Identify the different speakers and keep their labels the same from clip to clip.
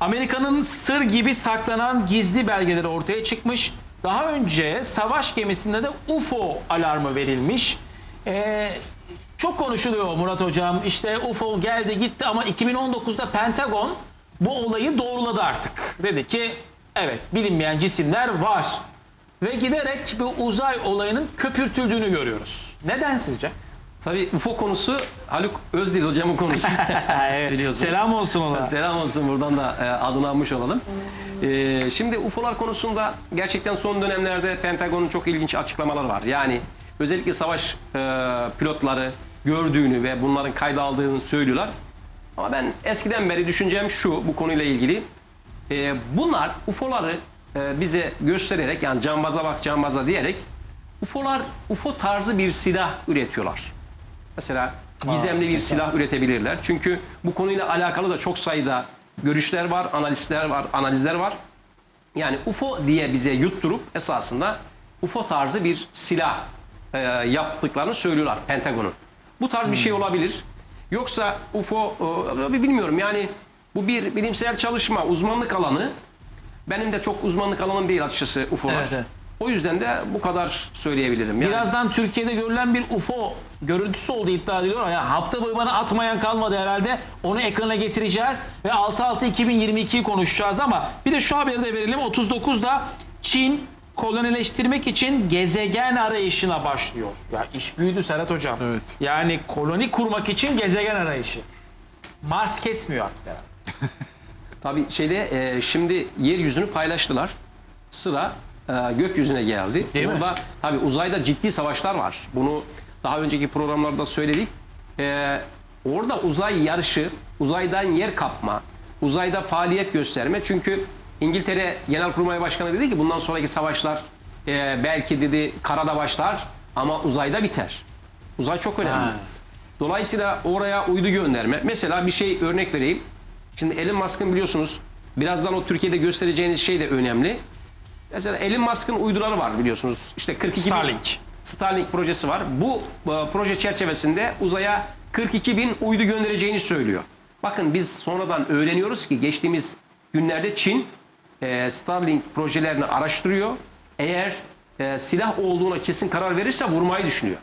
Speaker 1: Amerika'nın sır gibi saklanan gizli belgeleri ortaya çıkmış. Daha önce savaş gemisinde de UFO alarmı verilmiş. Ee, çok konuşuluyor Murat Hocam. İşte UFO geldi gitti ama 2019'da Pentagon bu olayı doğruladı artık. Dedi ki evet bilinmeyen cisimler var. Ve giderek bu uzay olayının köpürtüldüğünü görüyoruz. Neden sizce?
Speaker 2: Tabii UFO konusu Haluk Özdil hocamın konusu. Biliyorsunuz.
Speaker 1: Selam olsun ona.
Speaker 2: Selam olsun buradan da e, adını almış olalım. E, şimdi UFO'lar konusunda gerçekten son dönemlerde Pentagon'un çok ilginç açıklamaları var. Yani özellikle savaş e, pilotları gördüğünü ve bunların kayda aldığını söylüyorlar. Ama ben eskiden beri düşüncem şu bu konuyla ilgili. E, bunlar UFO'ları e, bize göstererek yani cambaza bak cambaza diyerek UFO'lar UFO tarzı bir silah üretiyorlar. Mesela gizemli bir silah üretebilirler. Çünkü bu konuyla alakalı da çok sayıda görüşler var, analistler var, analizler var. Yani UFO diye bize yutturup esasında UFO tarzı bir silah e, yaptıklarını söylüyorlar Pentagon'un. Bu tarz bir şey olabilir. Yoksa UFO e, bilmiyorum yani bu bir bilimsel çalışma, uzmanlık alanı. Benim de çok uzmanlık alanım değil açıkçası UFO'lar.
Speaker 1: Evet, evet.
Speaker 2: O yüzden de bu kadar söyleyebilirim. Yani
Speaker 1: Birazdan Türkiye'de görülen bir UFO görüntüsü olduğu iddia ediliyor. Yani hafta boyu bana atmayan kalmadı herhalde. Onu ekrana getireceğiz ve 6-6-2022'yi konuşacağız ama bir de şu haberi de verelim. 39'da Çin kolonileştirmek için gezegen arayışına başlıyor. Ya iş büyüdü Serhat Hocam.
Speaker 3: Evet.
Speaker 1: Yani koloni kurmak için gezegen arayışı. Mars kesmiyor artık herhalde.
Speaker 2: Tabii şeyde e, şimdi yeryüzünü paylaştılar. Sıra e, gökyüzüne geldi.
Speaker 1: Değil mi?
Speaker 2: Burada tabii uzayda ciddi savaşlar var. Bunu daha önceki programlarda söyledik. E, orada uzay yarışı, uzaydan yer kapma, uzayda faaliyet gösterme. Çünkü İngiltere Genelkurmay Başkanı dedi ki bundan sonraki savaşlar e, belki dedi karada başlar ama uzayda biter. Uzay çok önemli.
Speaker 1: Ha.
Speaker 2: Dolayısıyla oraya uydu gönderme. Mesela bir şey örnek vereyim. Şimdi Elon Musk'ın biliyorsunuz birazdan o Türkiye'de göstereceğiniz şey de önemli. Mesela Elon Musk'ın uyduları var biliyorsunuz. İşte 42 bin-
Speaker 1: Starlink.
Speaker 2: Starlink projesi var. Bu e, proje çerçevesinde uzaya 42 bin uydu göndereceğini söylüyor. Bakın biz sonradan öğreniyoruz ki geçtiğimiz günlerde Çin e, Starlink projelerini araştırıyor. Eğer e, silah olduğuna kesin karar verirse vurmayı düşünüyor.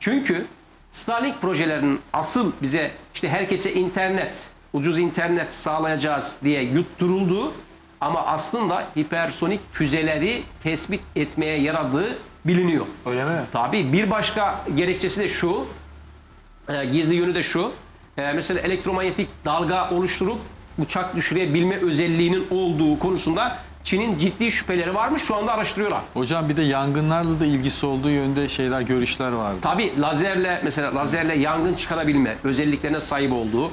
Speaker 2: Çünkü Starlink projelerinin asıl bize işte herkese internet, ucuz internet sağlayacağız diye yutturulduğu ama aslında hipersonik füzeleri tespit etmeye yaradığı biliniyor.
Speaker 1: Öyle mi?
Speaker 2: Tabii bir başka gerekçesi de şu, e, gizli yönü de şu. E, mesela elektromanyetik dalga oluşturup uçak düşürebilme özelliğinin olduğu konusunda Çin'in ciddi şüpheleri varmış. Şu anda araştırıyorlar.
Speaker 3: Hocam bir de yangınlarla da ilgisi olduğu yönde şeyler, görüşler vardı.
Speaker 2: Tabii lazerle mesela lazerle yangın çıkarabilme özelliklerine sahip olduğu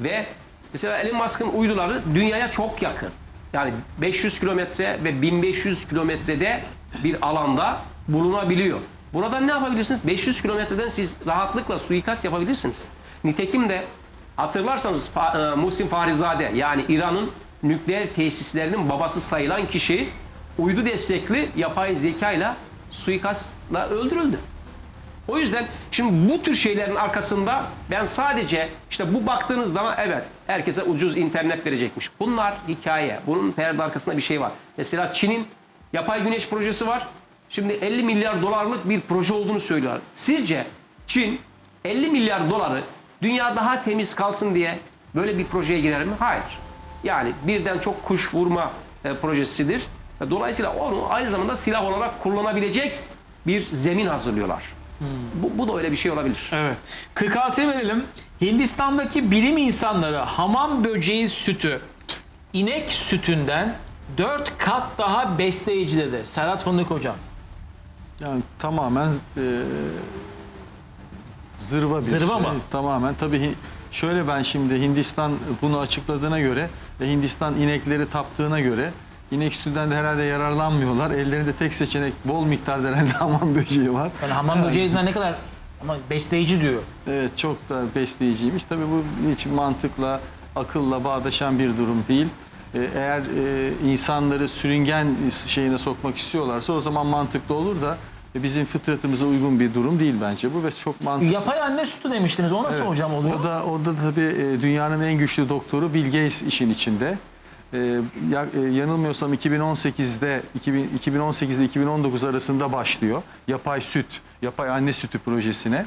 Speaker 2: ve mesela Elon Musk'ın uyduları dünyaya çok yakın. Yani 500 kilometre ve 1500 kilometrede bir alanda bulunabiliyor. Buradan ne yapabilirsiniz? 500 kilometreden siz rahatlıkla suikast yapabilirsiniz. Nitekim de hatırlarsanız e, Muhsin Farizade yani İran'ın nükleer tesislerinin babası sayılan kişi uydu destekli yapay zekayla suikastla öldürüldü. O yüzden şimdi bu tür şeylerin arkasında ben sadece işte bu baktığınız zaman evet herkese ucuz internet verecekmiş. Bunlar hikaye. Bunun perde arkasında bir şey var. Mesela Çin'in yapay güneş projesi var. Şimdi 50 milyar dolarlık bir proje olduğunu söylüyorlar. Sizce Çin 50 milyar doları dünya daha temiz kalsın diye böyle bir projeye girer mi? Hayır. Yani birden çok kuş vurma e, projesidir. Dolayısıyla onu aynı zamanda silah olarak kullanabilecek bir zemin hazırlıyorlar. Bu, bu da öyle bir şey olabilir.
Speaker 1: Evet. 46'ya verelim. Hindistan'daki bilim insanları hamam böceği sütü inek sütünden 4 kat daha besleyici dedi. Serhat Fındık hocam.
Speaker 3: Yani tamamen e, zırva bir
Speaker 1: Zırva
Speaker 3: şey.
Speaker 1: mı?
Speaker 3: Tamamen. Tabii hi- şöyle ben şimdi Hindistan bunu açıkladığına göre ve Hindistan inekleri taptığına göre inek sütünden de herhalde yararlanmıyorlar. Ellerinde tek seçenek bol miktarda herhalde hamam böceği var.
Speaker 1: Yani hamam böceğinden ne kadar ama besleyici diyor.
Speaker 3: Evet çok da besleyiciymiş. Tabii bu hiç mantıkla, akılla bağdaşan bir durum değil. Ee, Eğer e, insanları sürüngen şeyine sokmak istiyorlarsa o zaman mantıklı olur da e, bizim fıtratımıza uygun bir durum değil bence bu ve çok mantıksız.
Speaker 1: Yapay anne sütü demiştiniz. O nasıl
Speaker 3: Evet.
Speaker 1: hocam oluyor?
Speaker 3: O da o da tabii e, dünyanın en güçlü doktoru Bill Gates işin içinde. E, ya- e, yanılmıyorsam 2018'de 2000 2018 ile 2019 arasında başlıyor. Yapay süt, yapay anne sütü projesine.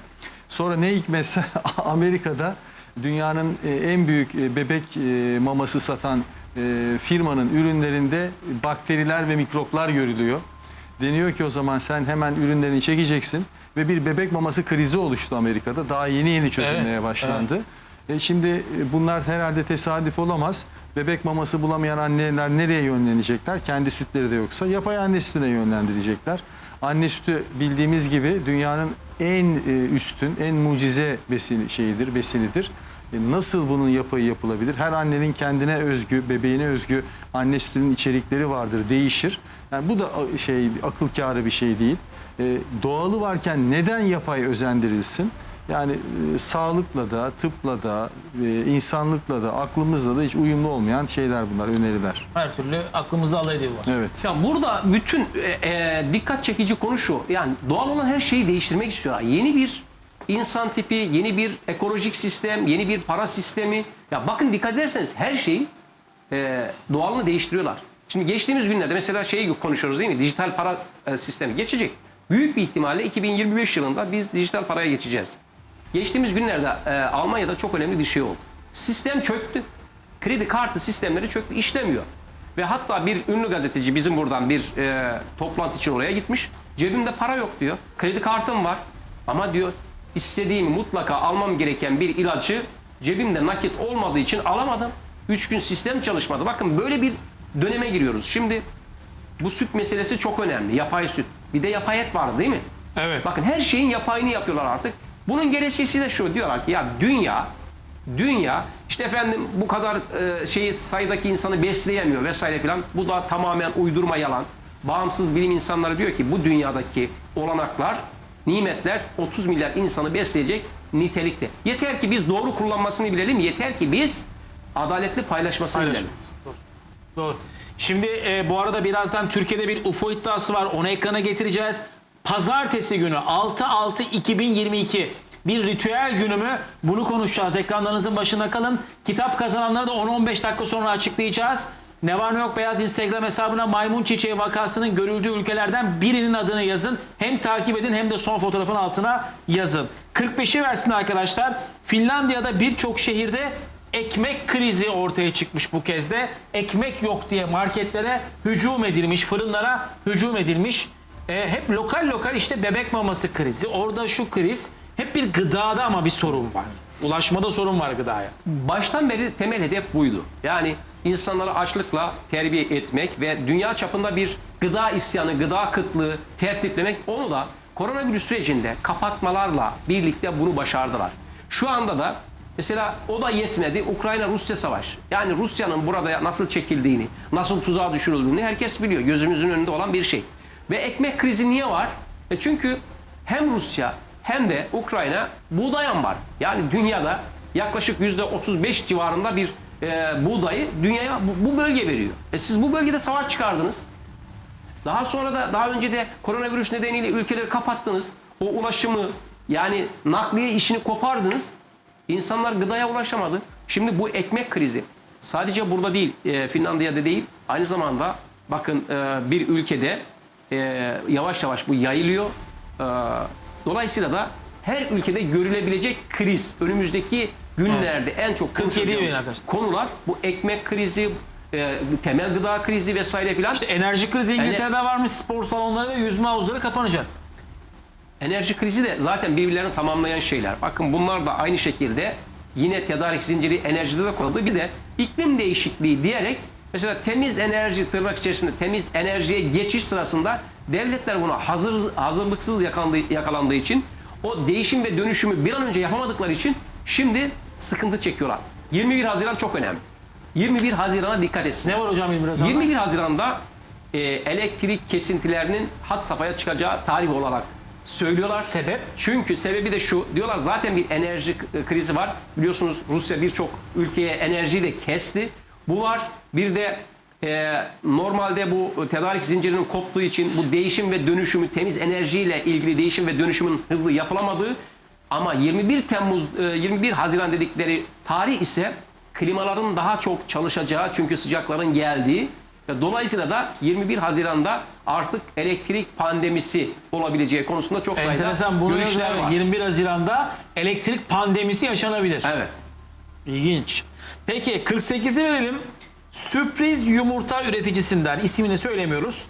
Speaker 3: Sonra ne hikmetse Amerika'da dünyanın e, en büyük e, bebek e, maması satan e, firmanın ürünlerinde bakteriler ve mikroplar görülüyor. Deniyor ki o zaman sen hemen ürünlerini çekeceksin ve bir bebek maması krizi oluştu Amerika'da. Daha yeni yeni çözülmeye
Speaker 1: Evet,
Speaker 3: başlandı. E şimdi e, bunlar herhalde tesadüf olamaz. Bebek maması bulamayan anneler nereye yönlenecekler? Kendi sütleri de yoksa yapay anne sütüne yönlendirecekler. Anne sütü bildiğimiz gibi dünyanın en e, üstün, en mucize besini şeyidir, besinidir. E, Nasıl bunun yapayı yapılabilir? Her annenin kendine özgü, bebeğine özgü anne sütünün içerikleri vardır, değişir. Yani bu da şey akıl kârı bir şey değil. Doğalı varken neden yapay özendirilsin? Yani e, sağlıkla da, tıpla da, e, insanlıkla da, aklımızla da hiç uyumlu olmayan şeyler bunlar, öneriler.
Speaker 1: Her türlü aklımızı alay ediyor bu.
Speaker 3: Evet.
Speaker 2: Ya burada bütün e, e, dikkat çekici konu şu. Yani doğal olan her şeyi değiştirmek istiyorlar. Yeni bir insan tipi, yeni bir ekolojik sistem, yeni bir para sistemi. Ya bakın dikkat ederseniz her şeyi e, doğalını değiştiriyorlar. Şimdi geçtiğimiz günlerde mesela şeyi konuşuyoruz değil mi? Dijital para e, sistemi geçecek. Büyük bir ihtimalle 2025 yılında biz dijital paraya geçeceğiz. Geçtiğimiz günlerde e, Almanya'da çok önemli bir şey oldu. Sistem çöktü. Kredi kartı sistemleri çöktü, işlemiyor. Ve hatta bir ünlü gazeteci bizim buradan bir e, toplantı için oraya gitmiş. Cebimde para yok diyor. Kredi kartım var. Ama diyor istediğim mutlaka almam gereken bir ilacı cebimde nakit olmadığı için alamadım. Üç gün sistem çalışmadı. Bakın böyle bir döneme giriyoruz. Şimdi bu süt meselesi çok önemli. Yapay süt. Bir de yapay et var değil mi?
Speaker 1: Evet.
Speaker 2: Bakın her şeyin yapayını yapıyorlar artık. Bunun gerekçesi de şu diyorlar ki ya dünya dünya işte efendim bu kadar e, şeyi sayıdaki insanı besleyemiyor vesaire filan. Bu da tamamen uydurma yalan. Bağımsız bilim insanları diyor ki bu dünyadaki olanaklar, nimetler 30 milyar insanı besleyecek nitelikte. Yeter ki biz doğru kullanmasını bilelim. Yeter ki biz adaletli paylaşmasını bilelim.
Speaker 1: Doğru. Doğru. Şimdi e, bu arada birazdan Türkiye'de bir UFO iddiası var. Onu ekrana getireceğiz. Pazartesi günü 6-6-2022 bir ritüel günü mü? Bunu konuşacağız. Ekranlarınızın başında kalın. Kitap kazananları da 10-15 dakika sonra açıklayacağız. Ne var ne yok beyaz Instagram hesabına maymun çiçeği vakasının görüldüğü ülkelerden birinin adını yazın. Hem takip edin hem de son fotoğrafın altına yazın. 45'i versin arkadaşlar. Finlandiya'da birçok şehirde ekmek krizi ortaya çıkmış bu kez de. Ekmek yok diye marketlere hücum edilmiş, fırınlara hücum edilmiş. E, hep lokal lokal işte bebek maması krizi, orada şu kriz. Hep bir gıdada ama bir sorun var. Ulaşmada sorun var gıdaya.
Speaker 2: Baştan beri temel hedef buydu. Yani insanları açlıkla terbiye etmek ve dünya çapında bir gıda isyanı, gıda kıtlığı tertiplemek onu da koronavirüs sürecinde kapatmalarla birlikte bunu başardılar. Şu anda da mesela o da yetmedi. Ukrayna-Rusya savaşı. Yani Rusya'nın burada nasıl çekildiğini, nasıl tuzağa düşürüldüğünü herkes biliyor. Gözümüzün önünde olan bir şey. Ve ekmek krizi niye var? E çünkü hem Rusya hem de Ukrayna buğday var. Yani dünyada yaklaşık yüzde 35 civarında bir e, buğdayı dünyaya bu, bu bölge veriyor. E siz bu bölgede savaş çıkardınız. Daha sonra da daha önce de koronavirüs nedeniyle ülkeleri kapattınız. O ulaşımı yani nakliye işini kopardınız. İnsanlar gıdaya ulaşamadı. Şimdi bu ekmek krizi sadece burada değil, e, Finlandiya'da değil, aynı zamanda bakın e, bir ülkede e, yavaş yavaş bu yayılıyor. E, dolayısıyla da her ülkede görülebilecek kriz önümüzdeki günlerde en çok
Speaker 1: 47 bin
Speaker 2: konuşacağımız konular bu ekmek krizi, e, temel gıda krizi vesaire filan.
Speaker 1: İşte enerji krizi İngiltere'de varmış spor salonları ve yüzme havuzları kapanacak.
Speaker 2: Enerji krizi de zaten birbirlerini tamamlayan şeyler. Bakın bunlar da aynı şekilde yine tedarik zinciri enerjide de kuruldu. Bir de iklim değişikliği diyerek mesela temiz enerji tırnak içerisinde temiz enerjiye geçiş sırasında devletler buna hazır hazırlıksız yakalandığı, yakalandığı için o değişim ve dönüşümü bir an önce yapamadıkları için şimdi sıkıntı çekiyorlar. 21 Haziran çok önemli. 21 Haziran'a dikkat etsin.
Speaker 1: Ne var hocam 21 Haziran'da?
Speaker 2: 21 Haziran'da e, elektrik kesintilerinin had safhaya çıkacağı tarih olarak söylüyorlar.
Speaker 1: Sebep?
Speaker 2: Çünkü sebebi de şu. Diyorlar zaten bir enerji krizi var. Biliyorsunuz Rusya birçok ülkeye enerjiyi de kesti. Bu var. Bir de e, normalde bu tedarik zincirinin koptuğu için bu değişim ve dönüşümü temiz enerjiyle ilgili değişim ve dönüşümün hızlı yapılamadığı ama 21 Temmuz e, 21 Haziran dedikleri tarih ise klimaların daha çok çalışacağı çünkü sıcakların geldiği ve dolayısıyla da 21 Haziran'da artık elektrik pandemisi olabileceği konusunda çok sayıda
Speaker 1: Enteresan bunu
Speaker 2: görüşler var.
Speaker 1: 21 Haziran'da elektrik pandemisi yaşanabilir.
Speaker 2: Evet.
Speaker 1: İlginç. Peki 48'i verelim. Sürpriz yumurta üreticisinden ismini söylemiyoruz.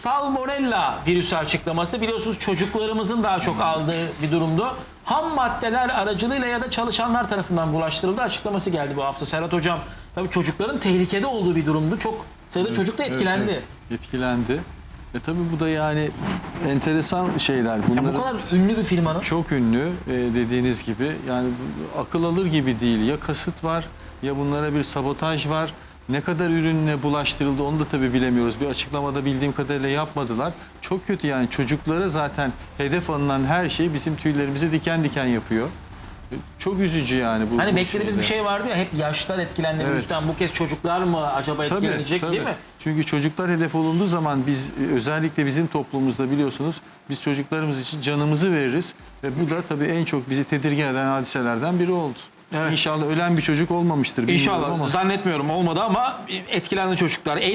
Speaker 1: Salmonella virüsü açıklaması biliyorsunuz çocuklarımızın daha çok aldığı bir durumdu. Ham maddeler aracılığıyla ya da çalışanlar tarafından bulaştırıldı açıklaması geldi bu hafta. Serhat Hocam tabii çocukların tehlikede olduğu bir durumdu. Çok sayıda çocuk da
Speaker 3: Evet,
Speaker 1: etkilendi.
Speaker 3: evet, etkilendi. E tabii bu da yani enteresan şeyler.
Speaker 1: Ya
Speaker 3: Bunların
Speaker 1: bu kadar ünlü bir firmanın
Speaker 3: çok ünlü e, dediğiniz gibi. Yani akıl alır gibi değil. Ya kasıt var ya bunlara bir sabotaj var. Ne kadar ürünle bulaştırıldı onu da tabii bilemiyoruz. Bir açıklamada bildiğim kadarıyla yapmadılar. Çok kötü yani çocuklara zaten hedef alınan her şey bizim tüylerimizi diken diken yapıyor. Çok üzücü yani bu.
Speaker 1: Hani
Speaker 3: bu
Speaker 1: beklediğimiz bir
Speaker 3: şeyde.
Speaker 1: şey vardı ya hep yaşlılar etkilendi
Speaker 3: Evet.
Speaker 1: virüsten. Bu kez çocuklar mı acaba
Speaker 3: Tabii,
Speaker 1: etkilenecek
Speaker 3: tabii.
Speaker 1: değil mi?
Speaker 3: Çünkü çocuklar hedef olunduğu zaman biz e, özellikle bizim toplumumuzda biliyorsunuz biz çocuklarımız için canımızı veririz ve bu da tabii en çok bizi tedirgin eden hadiselerden biri oldu.
Speaker 1: Evet.
Speaker 3: İnşallah ölen bir çocuk olmamıştır. bilmiyorum
Speaker 1: İnşallah
Speaker 3: ama.
Speaker 1: zannetmiyorum olmadı ama etkilendi çocuklar.